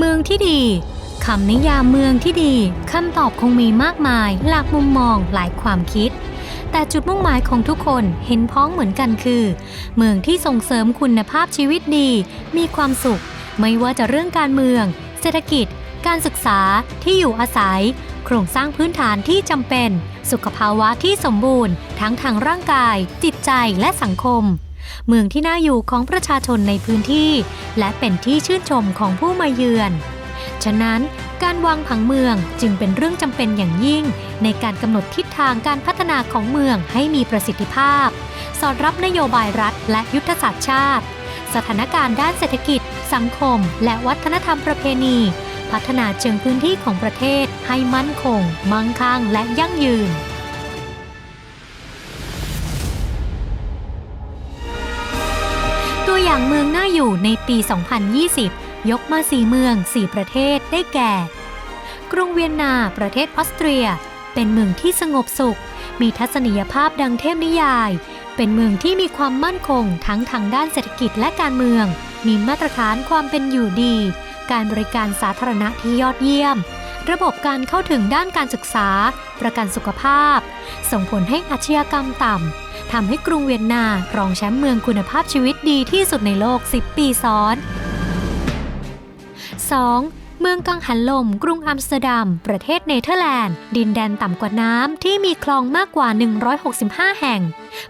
เมืองที่ดีคำนิยามเมืองที่ดีคำตอบคงมีมากมาย หลากมุมมองหลายความคิด แต่จุดมุ่งหมายของทุกคนเห็นพ้องเหมือนกันคือ เมืองที่ส่งเสริมคุณภาพชีวิตดี มีความสุข ไม่ว่าจะเรื่องการเมือง เศรษฐกิจ การศึกษาที่อยู่อาศัย โครงสร้างพื้นฐานที่จำเป็น สุขภาวะที่สมบูรณ์ ทั้งทางร่างกาย จิตใจและสังคม เมืองที่น่าอยู่ของประชาชนในพื้นที่ และเป็นที่ชื่นชมของผู้มาเยือน ฉะนั้นการวางผังเมืองจึงเป็นเรื่องจำเป็นอย่างยิ่ง ในการกำหนดทิศทางการพัฒนาของเมืองให้มีประสิทธิภาพ สอดรับนโยบายรัฐและยุทธศาสตร์ชาติ สถานการณ์ด้านเศรษฐกิจ สังคม และวัฒนธรรมประเพณี พัฒนาเชิงพื้นที่ของประเทศให้มั่นคง มั่งคั่งและยั่งยืน งเมืองน่าอยู่ในปี 2020 ยกมา 4 เมือง 4 ประเทศได้แก่ กรุงเวียนนา ประเทศออสเตรีย เป็นเมืองที่สงบสุข มีทัศนียภาพดังเทพนิยาย เป็นเมืองที่มีความมั่นคงทั้งทางด้านเศรษฐกิจและการเมือง มีมาตรฐานความเป็นอยู่ดี การบริการสาธารณะที่ยอดเยี่ยม ระบบการเข้าถึงด้านการศึกษา ประกันสุขภาพ ส่งผลให้อาชญากรรมต่ำทำให้กรุงเวียนนารองแชมป์เมืองคุณภาพชีวิตดีที่สุดในโลก 10 ปีซ้อน 2. เมืองกังหันลม กรุงอัมสเตอร์ดัม ประเทศเนเธอร์แลนด์ ดินแดนต่ำกว่าน้ำที่มีคลองมากกว่า 165 แห่ง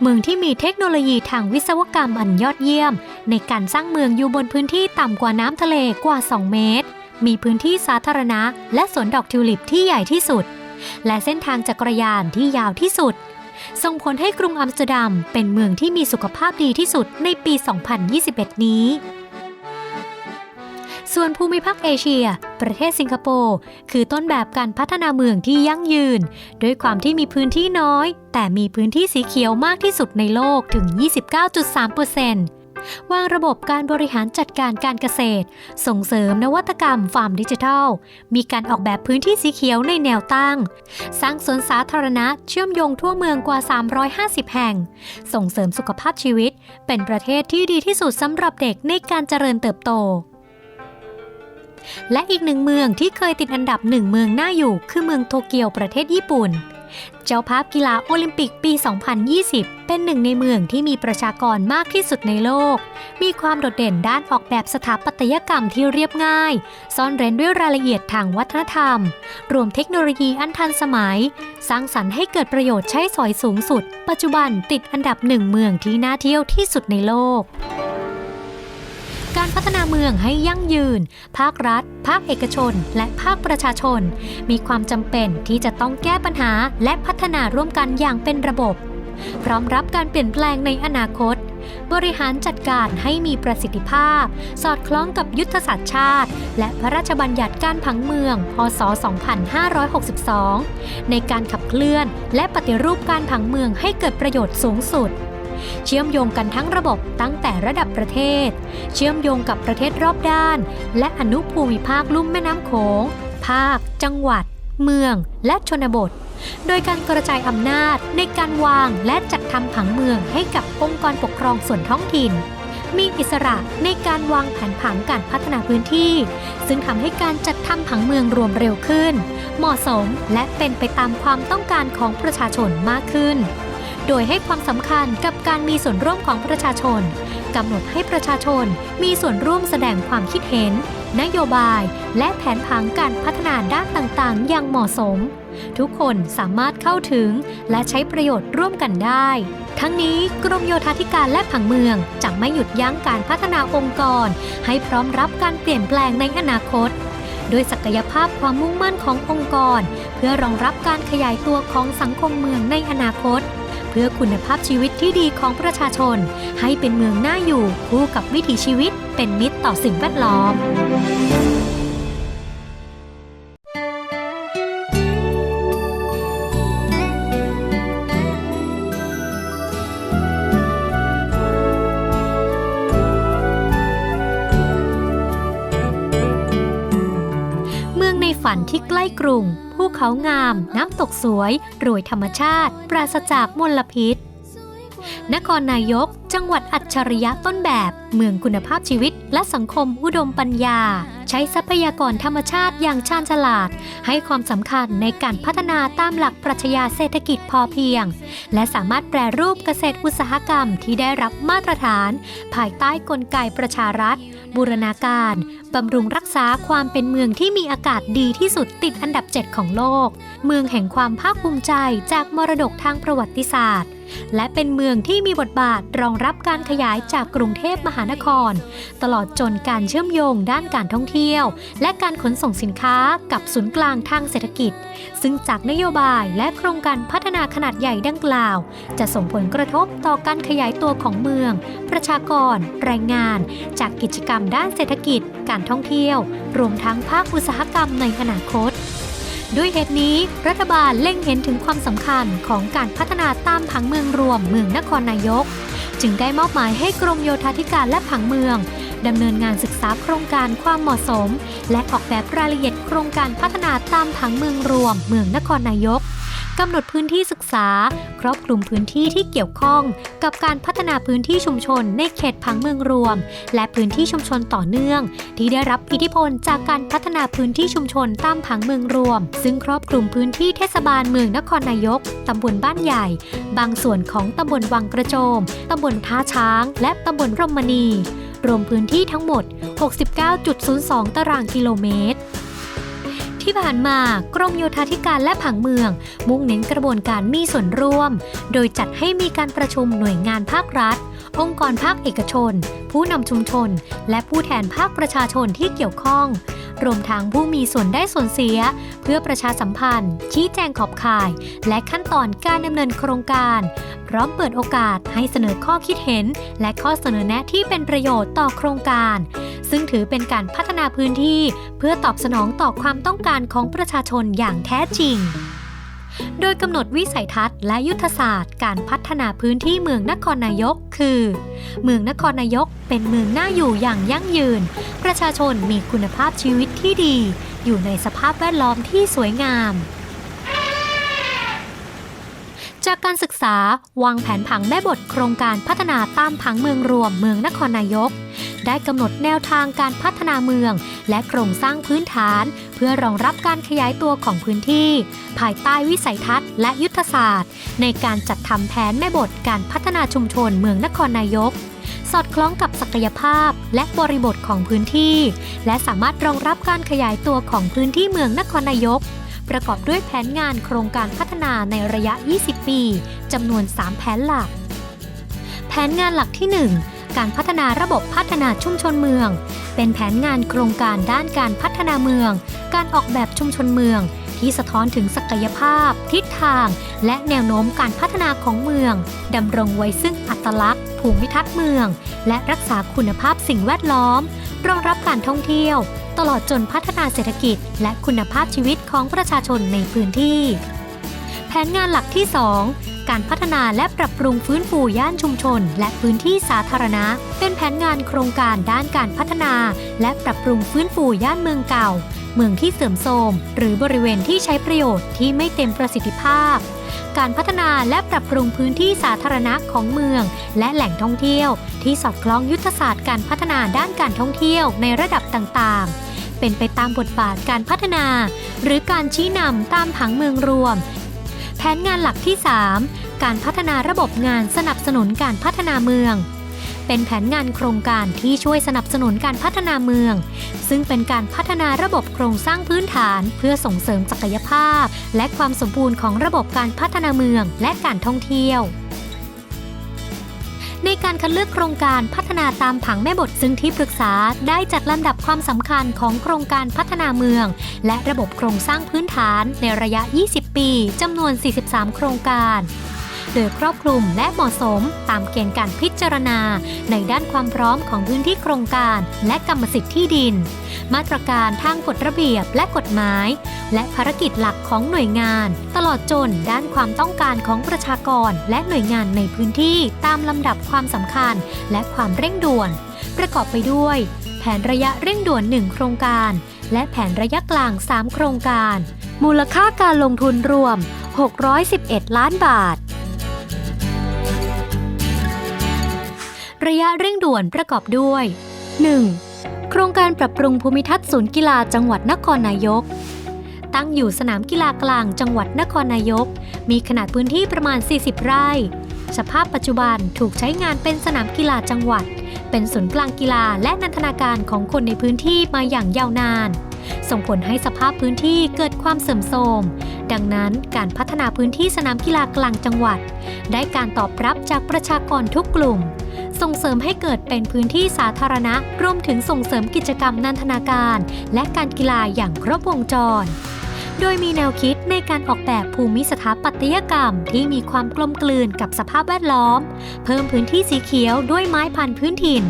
เมืองที่มีเทคโนโลยีทางวิศวกรรมอันยอดเยี่ยม ในการสร้างเมืองอยู่บนพื้นที่ต่ำกว่าน้ำทะเลกว่า 2 เมตร มีพื้นที่สาธารณะ และสวนดอกทิวลิปที่ใหญ่ที่สุด และเส้นทางจักรยานที่ยาวที่สุด ส่งผลให้กรุงอัมสเตอร์ดัมเป็นเมืองที่มีสุขภาพดีที่สุดในปี 2021 นี้ ส่วนภูมิภาคเอเชีย ประเทศสิงคโปร์คือต้นแบบการพัฒนาเมืองที่ยั่งยืน ด้วยความที่มีพื้นที่น้อย แต่มีพื้นที่สีเขียวมากที่สุดในโลกถึง 29.3% วางระบบการบริหารจัดการการเกษตร ส่งเสริมนวัตกรรมฟาร์มดิจิทัล มีการออกแบบพื้นที่สีเขียวในแนวตั้ง สร้างสวนสาธารณะเชื่อมโยงทั่วเมืองกว่า 350 แห่ง ส่งเสริมสุขภาพชีวิต เป็นประเทศที่ดีที่สุดสำหรับเด็กในการเจริญเติบโตและอีกหนึ่งเมืองที่เคยติดอันดับหนึ่งเมืองน่าอยู่คือเมืองโตเกียวประเทศญี่ปุ่น เจ้าภาพกีฬาโอลิมปิกปี 2020 เป็นหนึ่งในเมืองที่มีประชากรมากที่สุดในโลก มีความโดดเด่นด้านออกแบบสถาปัตยกรรมที่เรียบง่าย ซ่อนเร้นด้วยรายละเอียดทางวัฒนธรรม รวมเทคโนโลยีอันทันสมัย สร้างสรรค์ให้เกิดประโยชน์ใช้สอยสูงสุด ปัจจุบันติดอันดับหนึ่งเมืองที่น่าเที่ยวที่สุดในโลก การพัฒนาเมืองให้ยั่งยืน ภาครัฐ ภาคเอกชน และภาคประชาชน มีความจำเป็นที่จะต้องแก้ปัญหาและพัฒนาร่วมกันอย่างเป็นระบบ พร้อมรับการเปลี่ยนแปลงในอนาคต บริหารจัดการให้มีประสิทธิภาพ สอดคล้องกับยุทธศาสตร์ชาติ และพระราชบัญญัติการผังเมือง พศ 2562 ในการขับเคลื่อน และปฏิรูปการผังเมืองให้เกิดประโยชน์สูงสุด เชื่อมโยงกันทั้งระบบตั้งแต่ระดับประเทศ เชื่อมโยงกับประเทศรอบด้าน และอนุภูมิภาคลุ่มแม่น้ำโขง ภาค จังหวัด เมือง และชนบท โดยการกระจายอำนาจในการวางและจัดทำผังเมืองให้กับองค์กรปกครองส่วนท้องถิ่นมีอิสระในการวางแผนผังการพัฒนาพื้นที่ ซึ่งทำให้การจัดทำผังเมืองรวมเร็วขึ้น เหมาะสมและเป็นไปตามความต้องการของประชาชนมากขึ้น โดยให้ความสำคัญกับการมีส่วนร่วมของประชาชนกำหนดให้ประชาชนมีส่วนร่วมแสดงความคิดเห็น นโยบาย และแผนผังการพัฒนาด้านต่างๆ อย่างเหมาะสม ทุกคนสามารถเข้าถึงและใช้ประโยชน์ร่วมกันได้ ทั้งนี้กรมโยธาธิการและผังเมืองจะไม่หยุดยั้งการพัฒนาองค์กร ให้พร้อมรับการเปลี่ยนแปลงในอนาคตโดยศักยภาพความมุ่งมั่นขององค์กร เพื่อรองรับการขยายตัวของสังคมเมืองในอนาคต เพื่อคุณภาพชีวิตที่ดีของประชาชน ให้เป็นเมืองน่าอยู่คู่กับวิถีชีวิตเป็นมิตรต่อสิ่งแวดล้อมเมืองในฝันที่ใกล้กรุง ภูเขางาม น้ำตกสวย รวยธรรมชาติ ปราศจากมลพิษ นครนายก จังหวัดอัจฉริยะต้นแบบ เมืองคุณภาพชีวิต และสังคมอุดมปัญญา ใช้ทรัพยากรธรรมชาติอย่างชาญฉลาด ให้ความสำคัญในการพัฒนาตามหลักปรัชญาเศรษฐกิจพอเพียง และสามารถแปรรูปเกษตรอุตสาหกรรมที่ได้รับมาตรฐาน ภายใต้กลไกประชารัฐ บูรณาการบำรุงรักษาความเป็นเมืองที่มีอากาศดีที่สุดติดอันดับ 7 ของโลก เมืองแห่งความภาคภูมิใจจากมรดกทางประวัติศาสตร์ และเป็นเมืองที่มีบทบาทรองรับการขยายจากกรุงเทพมหานคร ตลอดจนการเชื่อมโยงด้านการท่องเที่ยว และการขนส่งสินค้ากับศูนย์กลางทางเศรษฐกิจ ซึ่งจากนโยบายและโครงการพัฒนาขนาดใหญ่ดังกล่าว จะส่งผลกระทบต่อการขยายตัวของเมือง ประชากรแรงงาน จากกิจกรรมด้านเศรษฐกิจ การท่องเที่ยว รวมทั้งภาคอุตสาหกรรมในอนาคต ด้วยเหตุนี้รัฐบาลเล็งเห็นถึงความสำคัญของการพัฒนาตามผังเมืองรวมเมืองนครนายก จึงได้มอบหมายให้กรมโยธาธิการและผังเมืองดำเนินงานศึกษาโครงการความเหมาะสม และออกแบบรายละเอียดโครงการพัฒนาตามผังเมืองรวมเมืองนครนายก กำหนดพื้นที่ศึกษา ครอบคลุมพื้นที่ที่เกี่ยวข้อง กับการพัฒนาพื้นที่ชุมชนในเขตผังเมืองรวม และพื้นที่ชุมชนต่อเนื่อง ที่ได้รับอิทธิพลจากการพัฒนาพื้นที่ชุมชนตามผังเมืองรวม ซึ่งครอบคลุมพื้นที่เทศบาลเมืองนครนายกตำบลบ้านใหญ่ บางส่วนของตำบลวังกระโจมตำบลท่าช้าง และตำบลร่มมณี รวมพื้นที่ทั้งหมด 69.02 ตารางกิโลเมตร ที่ผ่านมากรมโยธาธิการและผังเมือง มุ่งเน้นกระบวนการมีส่วนร่วม โดยจัดให้มีการประชุมหน่วยงานภาครัฐ องค์กรภาคเอกชน ผู้นำชุมชน และผู้แทนภาคประชาชนที่เกี่ยวข้อง รวมทั้งผู้มีส่วนได้ส่วนเสีย เพื่อประชาสัมพันธ์ ชี้แจงขอบข่าย และขั้นตอนการดำเนินโครงการ พร้อมเปิดโอกาสให้เสนอข้อคิดเห็น และข้อเสนอแนะที่เป็นประโยชน์ต่อโครงการ ซึ่งถือเป็นการพัฒนาพื้นที่เพื่อตอบสนองต่อความต้องการของประชาชนอย่างแท้จริง โดยกำหนดวิสัยทัศน์และยุทธศาสตร์การพัฒนาพื้นที่เมืองนครนายก คือ เมืองนครนายกเป็นเมืองน่าอยู่อย่างยั่งยืน ประชาชนมีคุณภาพชีวิตที่ดี อยู่ในสภาพแวดล้อมที่สวยงาม จากการศึกษาวางแผนผังแม่บทโครงการพัฒนาตามผังเมืองรวมเมืองนครนายก ได้กำหนดแนวทางการพัฒนาเมือง และโครงสร้างพื้นฐาน เพื่อรองรับการขยายตัวของพื้นที่ ภายใต้วิสัยทัศน์และยุทธศาสตร์ ในการจัดทำแผนแม่บทการพัฒนาชุมชนเมืองนครนายก สอดคล้องกับศักยภาพและบริบทของพื้นที่ และสามารถรองรับการขยายตัวของพื้นที่เมืองนครนายก ประกอบด้วยแผนงานโครงการพัฒนาในระยะ 20 ปีจำนวน 3 แผนหลัก แผนงานหลักที่ 1 การพัฒนาระบบพัฒนาชุมชนเมือง เป็นแผนงานโครงการด้านการพัฒนาเมือง การออกแบบชุมชนเมือง ที่สะท้อนถึงศักยภาพ ทิศทาง และแนวโน้มการพัฒนาของเมืองดำรงไว้ซึ่งอัตลักษณ์ ภูมิทัศน์เมือง และรักษาคุณภาพสิ่งแวดล้อม รองรับการท่องเที่ยว ตลอดจนพัฒนาเศรษฐกิจ และคุณภาพชีวิตของประชาชนในพื้นที่ แผนงานหลักที่ 2การพัฒนาและปรับปรุงฟื้นฟูย่านชุมชน และพื้นที่สาธารณะ เป็นแผนงานโครงการด้านการพัฒนา และปรับปรุงฟื้นฟูย่านเมืองเก่า เมืองที่เสื่อมโทรม หรือบริเวณที่ใช้ประโยชน์ที่ไม่เต็มประสิทธิภาพ การพัฒนาและปรับปรุงพื้นที่สาธารณะของเมือง และแหล่งท่องเที่ยว ที่สอดคล้องยุทธศาสตร์การพัฒนาด้านการท่องเที่ยวในระดับต่างๆ เป็นไปตามบทบาทการพัฒนา หรือการชี้นำตามผังเมืองรวม แผนงานหลักที่ 3 การพัฒนาระบบงานสนับสนุนการพัฒนาเมือง เป็นแผนงานโครงการที่ช่วยสนับสนุนการพัฒนาเมือง ซึ่งเป็นการพัฒนาระบบโครงสร้างพื้นฐาน เพื่อส่งเสริมศักยภาพ และความสมบูรณ์ของระบบการพัฒนาเมืองและการท่องเที่ยวในการคัดเลือกโครงการพัฒนาตามผังแม่บทซึ่งที่ปรึกษาได้จัดลำดับความสำคัญของโครงการพัฒนาเมือง และระบบโครงสร้างพื้นฐานในระยะ 20 ปีจำนวน 43 โครงการ โดยครอบคลุมและเหมาะสมตามเกณฑ์การพิจารณา ในด้านความพร้อมของพื้นที่โครงการ และกรรมสิทธิ์ที่ดิน มาตรการทางกฎระเบียบและกฎหมาย และภารกิจหลักของหน่วยงาน ตลอดจนด้านความต้องการของประชากรและหน่วยงานในพื้นที่ตามลำดับความสำคัญ และความเร่งด่วน ประกอบไปด้วย แผนระยะเร่งด่วน 1 โครงการ และแผนระยะกลาง 3 โครงการ มูลค่าการลงทุนรวม 611 ล้านบาท ระยะเร่งด่วนประกอบด้วย 1. โครงการปรับปรุงภูมิทัศน์ศูนย์กีฬาจังหวัดนครนายก ตั้งอยู่สนามกีฬากลางจังหวัดนครนายก มีขนาดพื้นที่ประมาณ 40 ไร่ สภาพปัจจุบันถูกใช้งานเป็นสนามกีฬาจังหวัด เป็นศูนย์กลางกีฬาและนันทนาการของคนในพื้นที่มาอย่างยาวนาน ส่งผลให้สภาพพื้นที่เกิดความเสื่อมโทรมดังนั้นการพัฒนาพื้นที่สนามกีฬากลางจังหวัด ได้การตอบรับจากประชากรทุกกลุ่ม ส่งเสริมให้เกิดเป็นพื้นที่สาธารณะ รวมถึงส่งเสริมกิจกรรมนันทนาการ และการกีฬาอย่างครบวงจร โดยมีแนวคิดในการออกแบบภูมิสถาปัตยกรรมที่มีความกลมกลืนกับสภาพแวดล้อม เพิ่มพื้นที่สีเขียวด้วยไม้พันธุ์พื้นถิ่น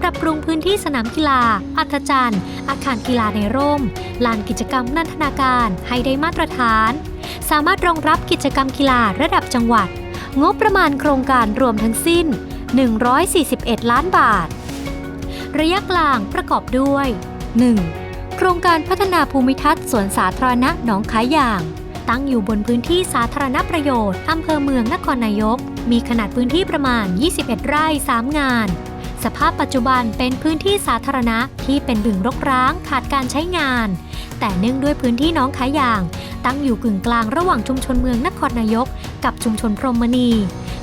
ปรับปรุงพื้นที่สนามกีฬา อัธจันทร์ อาคารกีฬาในร่ม ลานกิจกรรมนันทนาการให้ได้มาตรฐาน สามารถรองรับกิจกรรมกีฬาระดับจังหวัดงบประมาณโครงการรวมทั้งสิ้น 141 ล้านบาท ระยะกลางประกอบด้วย 1. โครงการพัฒนาภูมิทัศน์สวนสาธารณะหนองขายอย่าง ตั้งอยู่บนพื้นที่สาธารณประโยชน์อำเภอเมืองนครนายก มีขนาดพื้นที่ประมาณ 21 ไร่ 3 งาน สภาพปัจจุบันเป็นพื้นที่สาธารณะที่เป็นบึงรกร้างขาดการใช้งาน แต่เนื่องด้วยพื้นที่น้องขายอย่าง ตั้งอยู่กึ่งกลางระหว่างชุมชนเมืองนครนายก กับชุมชนพรหมณี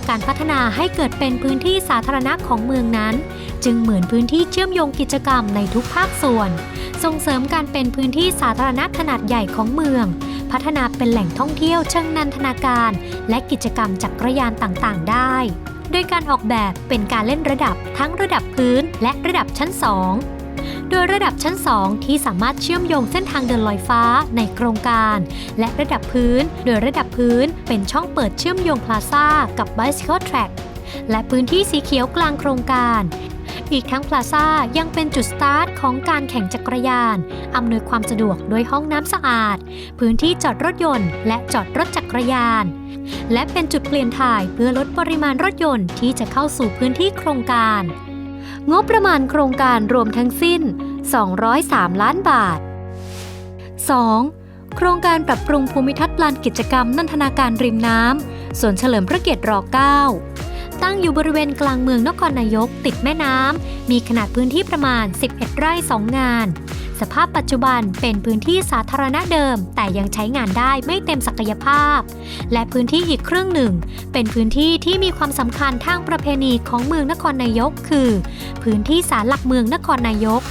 การพัฒนาให้เกิดเป็นพื้นที่สาธารณะของเมืองนั้น จึงเหมือนพื้นที่เชื่อมโยงกิจกรรมในทุกภาคส่วน ส่งเสริมการเป็นพื้นที่สาธารณะขนาดใหญ่ของเมือง พัฒนาเป็นแหล่งท่องเที่ยวเชิงนันทนาการ และกิจกรรมจักรยานต่างๆ ได้ โดยการออกแบบเป็นการเล่นระดับทั้งระดับพื้นและระดับชั้น2 โดยระดับชั้น 2 ที่สามารถเชื่อมโยงเส้นทางเดินลอยฟ้าในโครงการ และระดับพื้น โดยระดับพื้นเป็นช่องเปิดเชื่อมโยงพลาซ่ากับ Bicycle Track และพื้นที่สีเขียวกลางโครงการ อีกทั้งพลาซ่ายังเป็นจุดสตาร์ทของการแข่งจักรยาน อำนวยความสะดวกด้วยห้องน้ำสะอาด พื้นที่จอดรถยนต์ และจอดรถจักรยาน และเป็นจุดเปลี่ยนถ่ายเพื่อลดปริมาณรถยนต์ที่จะเข้าสู่พื้นที่โครงการ งบประมาณโครงการรวมทั้งสิ้น 203 ล้านบาท 2. โครงการปรับปรุงภูมิทัศน์ลานกิจกรรมนันทนาการริมน้ำสวนเฉลิมพระเกียรติร 9 ตั้งอยู่บริเวณกลางเมืองนครนายก ติดแม่น้ำ มีขนาดพื้นที่ประมาณ 11 ไร่ 2 งาน สภาพปัจจุบันเป็นพื้นที่สาธารณะเดิม แต่ยังใช้งานได้ไม่เต็มศักยภาพ และพื้นที่อีกครึ่งหนึ่ง เป็นพื้นที่ที่มีความสำคัญทางประเพณีของเมืองนครนายก คือ พื้นที่ศาลหลักเมืองนครนายก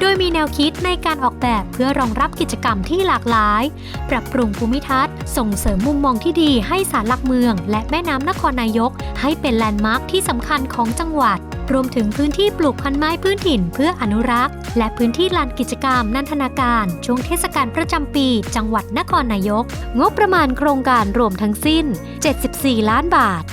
โดยมีแนวคิดในการออกแบบเพื่อรองรับกิจกรรมที่หลากหลาย ปรับปรุงภูมิทัศน์ ส่งเสริมมุมมองที่ดีให้ศาลหลักเมือง และแม่น้ำนครนายก ให้เป็นแลนด์มาร์คที่สำคัญของจังหวัด รวมถึงพื้นที่ปลูกพันไม้พื้นถิ่นเพื่ออนุรักษ์ และพื้นที่ลานกิจกรรม นันทนาการ ช่วงเทศกาลประจำปี จังหวัดนครนายก งบประมาณโครงการรวมทั้งสิ้น 74 ล้านบาท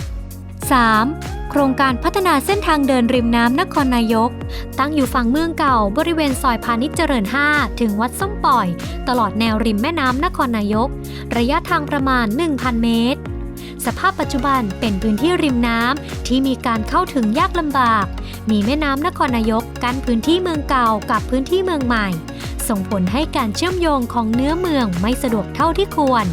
3. โครงการพัฒนาเส้นทางเดินริมน้ำนครนายก ตั้งอยู่ฝั่งเมืองเก่าบริเวณซอยพาณิชย์เจริญ 5 ถึงวัดส้มป่อย ตลอดแนวริมแม่น้ำนครนายก ระยะทางประมาณ 1,000 เมตร สภาพปัจจุบันเป็นพื้นที่ริมน้ำที่มีการเข้าถึงยากลำบาก มีแม่น้ำนครนายกกั้นพื้นที่เมืองเก่ากับพื้นที่เมืองใหม่ ส่งผลให้การเชื่อมโยงของเนื้อเมืองไม่สะดวกเท่าที่ควร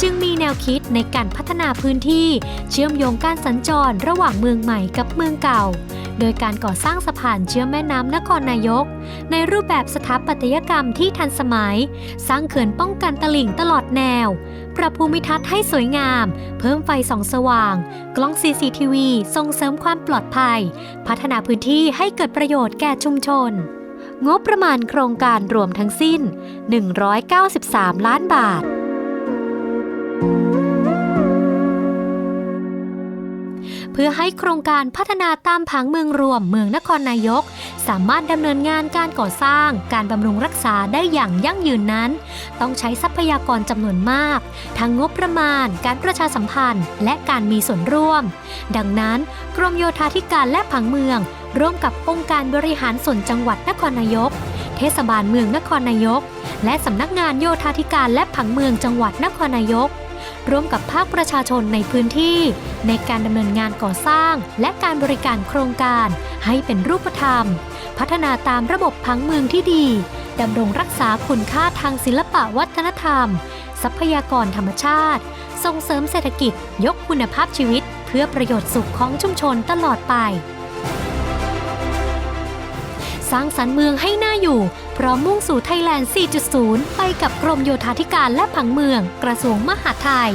จึงมีแนวคิดในการพัฒนาพื้นที่ เชื่อมโยงการสัญจรระหว่างเมืองใหม่กับเมืองเก่า โดยการก่อสร้างสะพานเชื่อมแม่น้ำนครนายก ในรูปแบบสถาปัตยกรรมที่ทันสมัย สร้างเขื่อนป้องกันตลิ่งตลอดแนว ปรับภูมิทัศน์ให้สวยงาม เพิ่มไฟส่องสว่าง กล้อง CCTV ส่งเสริมความปลอดภัย พัฒนาพื้นที่ให้เกิดประโยชน์แก่ชุมชนงบประมาณโครงการรวมทั้งสิ้น 193 ล้านบาท พื่อให้โครงการพัฒนาตามผังเมืองรวมเมืองนครนายก สามารถดำเนินงานการก่อสร้าง การบำรุงรักษาได้อย่างยั่งยืนนั้น ต้องใช้ทรัพยากรจำนวนมาก ทั้งงบประมาณ การประชาสัมพันธ์ และการมีส่วนร่วม ดังนั้น กรมโยธาธิการและผังเมือง ร่วมกับองค์การบริหารส่วนจังหวัดนครนายก เทศบาลเมืองนครนายก และสำนักงานโยธาธิการและผังเมืองจังหวัดนครนายก ร่วมกับภาคประชาชนในพื้นที่ ในการดำเนินงานก่อสร้าง และการบริการโครงการให้เป็นรูปธรรม พัฒนาตามระบบผังเมืองที่ดีดำรงรักษาคุณค่าทางศิลปะวัฒนธรรม ทรัพยากรธรรมชาติ ส่งเสริมเศรษฐกิจ ยกคุณภาพชีวิต เพื่อประโยชน์สุขของชุมชนตลอดไป ร้างสรรค์เมืองให้น่าอยู่ พร้อมมุ่งสู่ไทยแลนด์ 4.0 ไปกับกรมโยธาธิการและผังเมือง กระทรวงมหาดไทย